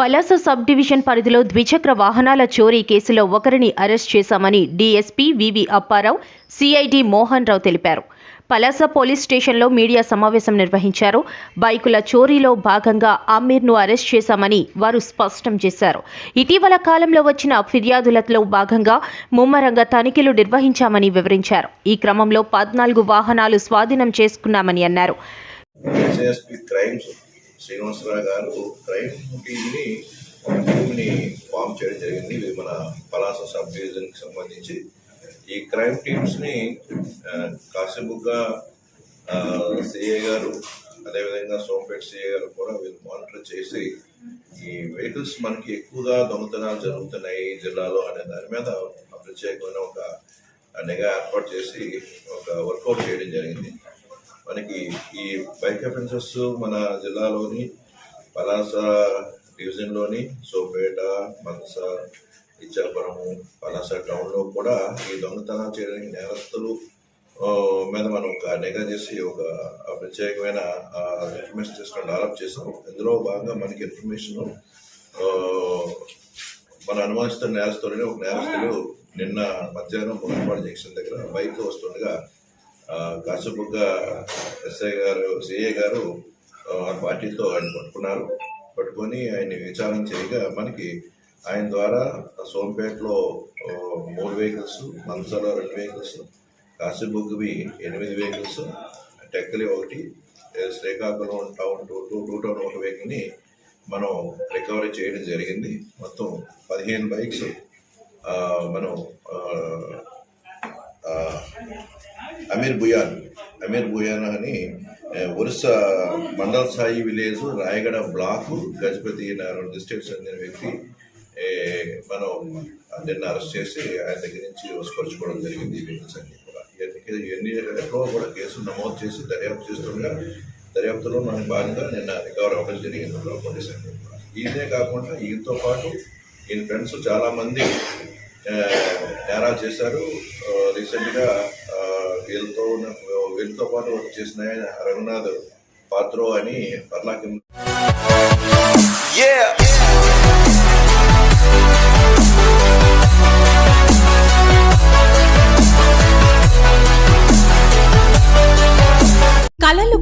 Palasa sub division పరిధిలో ద్విచక్ర వాహనాల చోరీ కేసులో ఒకరిని అరెస్ట్ చేశామని D S P V V Apparao C I D Mohan Rao తెలిపారు. పలాస పోలీస్ స్టేషన్లో మీడియా సమావేశం నిర్వహించారు. బైకుల చోరీలో భాగంగా అమీర్ను అరెస్ట్ చేశామని వారు స్పష్టం చేశారు. ఇటీవల కాలంలో వచ్చిన ఫిర్యాదులలో భాగంగా ముమ్మరంగా తనిఖీలు నిర్వహించామని వివరించారు. ఈ క్రమంలో పద్నాలుగు వాహనాలు స్వాధీనం చేసుకున్నామని అన్నారు. శ్రీనివాసరావు గారు క్రైమ్ టీమ్ని ఒక టీమ్ని ఫామ్ చేయడం జరిగింది. ఇది మన పలాస సబ్ డివిజన్కి సంబంధించి. ఈ క్రైమ్ టీమ్స్ని కాసేపుగా సిఏ గారు అదేవిధంగా సోంపేట్ సిఏ గారు కూడా వీళ్ళు మానిటర్ చేసి ఈ వెహికల్స్ మనకి ఎక్కువగా దొంగతనాలు జరుగుతున్నాయి ఈ జిల్లాలో అనే దాని మీద ప్రత్యేకమైన ఒక నిఘా ఏర్పాటు చేసి ఒక వర్కౌట్ చేయడం జరిగింది. మనకి ఈ బైక్ అఫెన్సెస్ మన జిల్లాలోని పలాస డివిజన్లోని సోపేట మనస ఇచ్చాపురము పలాస టౌన్లో కూడా ఈ దొంగతనాలు చేయడానికి నేరస్తులు మీద మనం ఒక నిఘా చేసి ఒక ప్రత్యేకమైన ఇన్ఫర్మేషన్ సిస్టమ్ డెవలప్ చేసాం ఇందులో భాగంగా మనకి ఇన్ఫర్మేషన్ మన అనుమానిస్తున్న నేరస్తులని ఒక నేరస్తులు నిన్న మధ్యాహ్నం మునపాడు జంక్షన్ దగ్గర బైక్ వస్తుండగా కాసుబుగ్గ ఎస్ఐ గారు సిఏ గారు ఆ, పార్టీతో ఆయన పట్టుకున్నారు. పట్టుకొని ఆయన్ని విచారణ చేయగా మనకి ఆయన ద్వారా సోంపేటలో మూడు వెహికల్స్ మంచాలో రెండు వెహికల్స్ కాశీబుగ్వి ఎనిమిది వెహికల్స్ టెక్కలి ఒకటి Srikakulam town two two two town ఒక వెహికల్ని మనం రికవరీ చేయడం జరిగింది. మొత్తం పదిహేను బైక్స్ మనం అమీర్ బుయాన్. అమీర్ బుయాన్ అని Orissa Mandal Sai village Rayagada block Gajapati district చెందిన వ్యక్తి మనం నిన్న అరెస్ట్ చేసి ఆయన దగ్గర నుంచి వసపరుచుకోవడం జరిగింది ఈ వెహికల్స్ అన్ని కూడా. ఇవన్నీ ఎక్కడో కూడా కేసులు నమోదు చేసి దర్యాప్తు చేస్తుండగా దర్యాప్తులో మనకు భాగంగా నిన్న రికవర్ అవ్వడం జరిగింది అందులో పోలీస్ అన్ని కూడా. ఈయనే కాకుండా ఈయనతో పాటు ఈయన ఫ్రెండ్స్ చాలామంది నేరాలు చేశారు. రీసెంట్గా వీళ్ళతో ఉన్న వీళ్ళతో పాటు వర్క్ చేసిన ఆయన రఘునాథ్ పాత్రో అని పర్లాకి